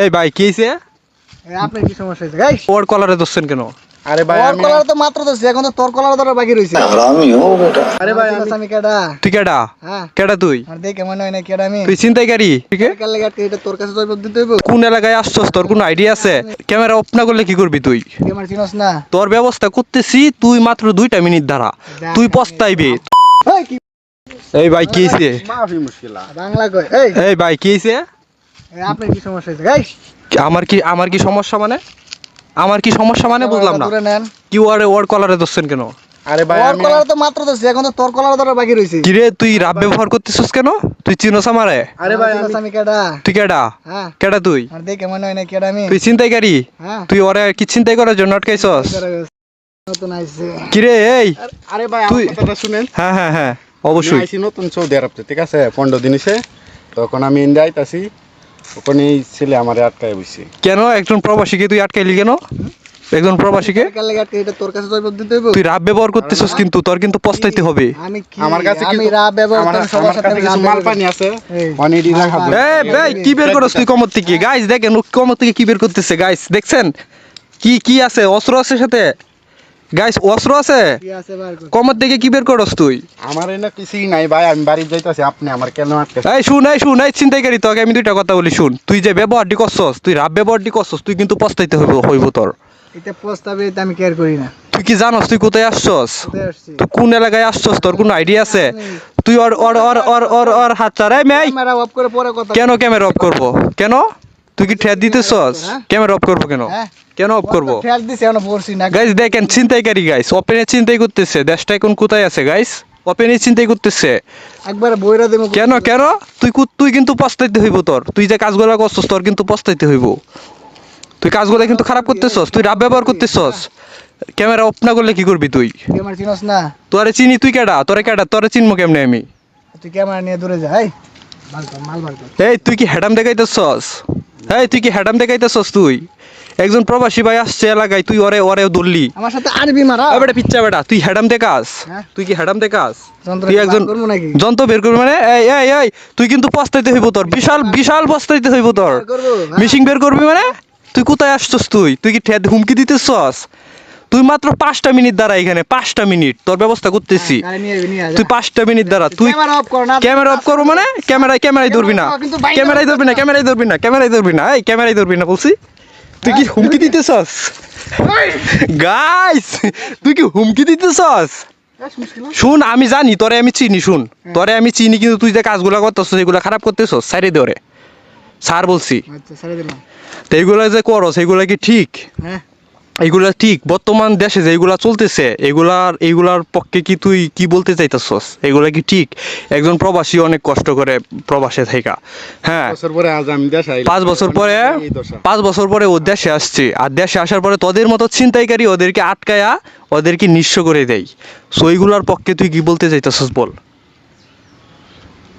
এই ভাই কি হয়েছে এই আপনার কি সমস্যা হয়েছে গাইস ওর কলারে ধরছেন কেন? আরে ভাই তোর কলার তো মাত্র এখন তো তোর কলার ধরা বাকি রয়েছে আরে ভাই আমি আমি কেডা? তুই কেডা? হ্যাঁ। কেডা তুই? আর দেখে না কেডা আমি। তুই চিন্তাইকারী ঠিক আছে? কাল লাগে এটা তোর কাছে জয়পুর দিতে হইব? কোন এলাকায় আসছস? তোর কোনো আইডিয়া আছে? ক্যামেরা অফ না করলে কি করবি তুই? তুই চিনস না। তোর ব্যবস্থা করতেছি তুই মাত্র দুইটা মিনিট দ্বারা তুই পস্তাইবি। এই ভাই কি মাফি মুশকিলা। বাংলা কই এই। এই ভাই কি এই আপনার কি সমস্যা হয়েছে? গাইস আমার কি আমার কি সমস্যা মানে? আমার কি সমস্যা মানে বুঝলাম না। কি ওয়ারে কলারে ধরছেন কেন? আরে ভাই কলার তো মাত্র ধরছি এখন তো তোর কলার ধরা বাকি রয়েছে কিরে তুই রাব ব্যবহার করতেছিস কেন? তুই চিনোস আমারে? আরে ভাই আমি আমি কেডা? তুই কেডা? হ্যাঁ। কেডা তুই? আর দেখে মনে হয় না কেডা আমি। তুই চিন্তাইকারী হ্যাঁ। তুই ওরে কি চিন্তাই করার জন্য আটকাইছস? নতুন আইছে। কিরে এই! আরে ভাই তুই- আমার কথাটা শুনেন। হ্যাঁ হ্যাঁ হ্যাঁ অবশ্যই। আইছি নতুন সৌদি আরব থেকে, ঠিক আছে? পনেরো দিন এসে। তখন আমি ইন্ডিয়া আইতাছি। ওখানে এই ছেলে আমার আটকায় বসছি কেন? একজন প্রবাসীকে তুই আটকাইলি কেন? একজন প্রবাসীকে? তোর কাছে দিতে তুই রাব ব্যবহার করতেছিস কিন্তু তোর কিন্তু পস্তাইতে হবে। আমি কি আমার কাছে আমি রাব ব্যবহার সবার সাথে কাছে আমি কিছু রাব মাল পানি আছে। এই, অনেক রাখা মাল এই ভাই কি বের করছ তুই কমর থেকে? গাইস দেখেন ও কমর থেকে কি বের করতেছে গাইস দেখছেন? কি কি আছে? অস্ত্র আছে সাথে? গাইস অস্ত্র আছে? কমর থেকে কি বের করস তুই? আমার এনে কিছুই নাই ভাই আমি বাড়ি যাইতাছি আপনি আমার কেন আটকাছে এই শুন এই শুন এই চিন্তাইকারী তোকে আমি দুইটা কথা বলি শুন। তুই যে ব্যবহারটি করছস তুই রাব ব্যবহারটি করছস তুই কিন্তু পস্তাইতে হইব হইব তোর। এটা প্রস্তাবে এটা আমি কেয়ার করি না। তুই কি জানস তুই কোথায় আসছস? তুই কোন এলাকায় আসছস? তোর কোনো আইডিয়া আছে? তুই ওর ওর ওর ওর ওর হাত চারাই করে কথা কেন ক্যামেরা অফ করব? কেন? তুই কি ঠেয়া দিতেছস? ক্যামেরা অফ করব কেন? হ্যাঁ? কেন অফ করব? গাইস দেখেন চিন্তাইকারী গাইস ওপেনে চিন্তাই করতেছে। দেশটা এখন কোথায় আছে গাইস ওপেনে চিন্তাই করতেছে। একবার বইরা দেবো কেন কেন? তুই তুই কিন্তু পস্তাইতে হইব তোর। তুই যে কাজগুলো করছস তোর কিন্তু পস্তাইতে হইব। তুই কাজগুলো কিন্তু খারাপ করতেছস তুই রাব ব্যবহার করতেছস। ক্যামেরা অফ না করলে কি করবি তুই? চিনস না। তোরে চিনি তুই কেডা? তোরে কেডা? তোরে চিনবো কেমনে আমি? তুই ক্যামেরা নিয়ে দূরে যা এই। মাল কর মাল কর এই তুই কি হ্যাডাম দেখাইতেছস? এই তুই কি হ্যাডাম দেখাইতেছস তুই? একজন প্রবাসী ভাই আসছে এলাকায় তুই ওরে ওরে ধরলি। আমার সাথে আরবি মারা। বেটা পিচ্চা বেটা তুই হ্যাডাম দেখাস? হ্যাঁ। তুই কি হ্যাডাম দেখাস? তুই একজন যন্ত্র বের করবি মানে? এই এই এই তুই কিন্তু পস্তাইতে হইব তোর। বিশাল বিশাল পস্তাইতে হইব তোর। হ্যাঁ। মিশিং বের করবি মানে? তুই কোথায় আসছস তুই? তুই কি ঠেদ হুমকি দিতেছস? তুই মাত্র পাঁচটা মিনিট দ্বারা এখানে পাঁচটা মিনিট। তোর ব্যবস্থা করতেছি। আয়, তুই পাঁচটা মিনিট দ্বারা তুই ক্যামেরা অফ করব মানে? ক্যামেরায় ক্যামেরায় ধরবি না। ক্যামেরায় ধরবি না ক্যামেরায় ধরবি না ক্যামেরায় ধরবি না। এই ক্যামেরায় ধরবি না বলছি। তুই কি হুমকি দিতেছস? গাইস তুই কি হুমকি দিতেছস? শুন আমি জানি তোরে আমি চিনি শুন। তোরে আমি চিনি কিন্তু তুই যে কাজগুলো করতেছস এগুলো খারাপ করতেছস? সাইডে ধরে স্যার বলছি। আচ্ছা তো এইগুলো যে করো এগুলো কি ঠিক? হ্যাঁ। এইগুলা ঠিক বর্তমান দেশে যেগুলা চলতেছে এগুলার এইগুলার পক্ষে কি তুই কি বলতে চাইতেছস? এগুলা কি ঠিক? একজন প্রবাসী অনেক কষ্ট করে প্রবাসে থাকা হ্যাঁ। পাঁচ বছর পরে পাঁচ বছর পরে ও দেশে আসছে। আর দেশে আসার পরে তোদের মতো ছিনতাইকারী ওদেরকে আটকায়া ওদেরকে নিঃস্ব করে দেয়। সো এগুলার পক্ষে তুই কি বলতে চাইতেছস বল?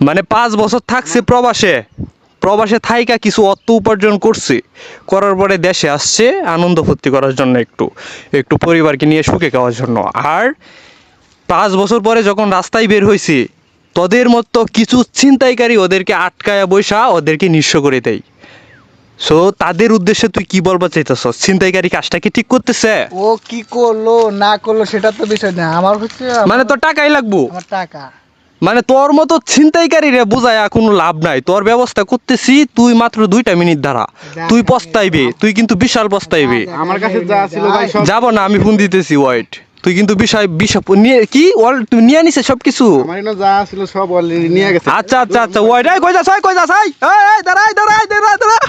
মানে পাঁচ বছর থাকছে প্রবাসে। প্রবাসে থাইকা কিছু অর্থ উপার্জন করছে করার পরে দেশে আসছে আনন্দ ফুর্তি করার জন্য একটু একটু পরিবারকে নিয়ে সুখে খাওয়ার জন্য। আর পাঁচ বছর পরে যখন রাস্তায় বের হয়েছে তোদের মতো কিছু ছিনতাইকারী ওদেরকে আটকায়া বৈশা ওদেরকে নিঃস্ব করে দেয় সো তাদের উদ্দেশ্যে তুই কি বলবা চাইতেছস ছিনতাইকারী কাজটা কি ঠিক করতেছে? ও কি করল না করল সেটা তো বিষয় না। আমার হচ্ছে মানে তো টাকাই লাগবো? আমার টাকা। মানে তোর মতো ছিনতাইকারী রে বুঝায়া কোনো লাভ নাই। তোর ব্যবস্থা করতেছি তুই মাত্র দুইটা মিনিট দ্বারা তুই পস্তাইবি তুই কিন্তু বিশাল পস্তাইবি। আমার কাছে যা ছিল ভাই সব যাব না আমি ফোন দিতেছি ওয়াইট তুই কিন্তু বিষয় বিষয় নিয়ে কি? অল তুই নিয়ে নিছে সব কিছু আমার যা ছিল সব অলরেডি নিয়ে গেছে। আচ্ছা আচ্ছা আচ্ছা ওয়াইট এই কই যাস এই কই যাস এই এই দাঁড়াই দাঁড়াই দাঁড়া দাঁড়া।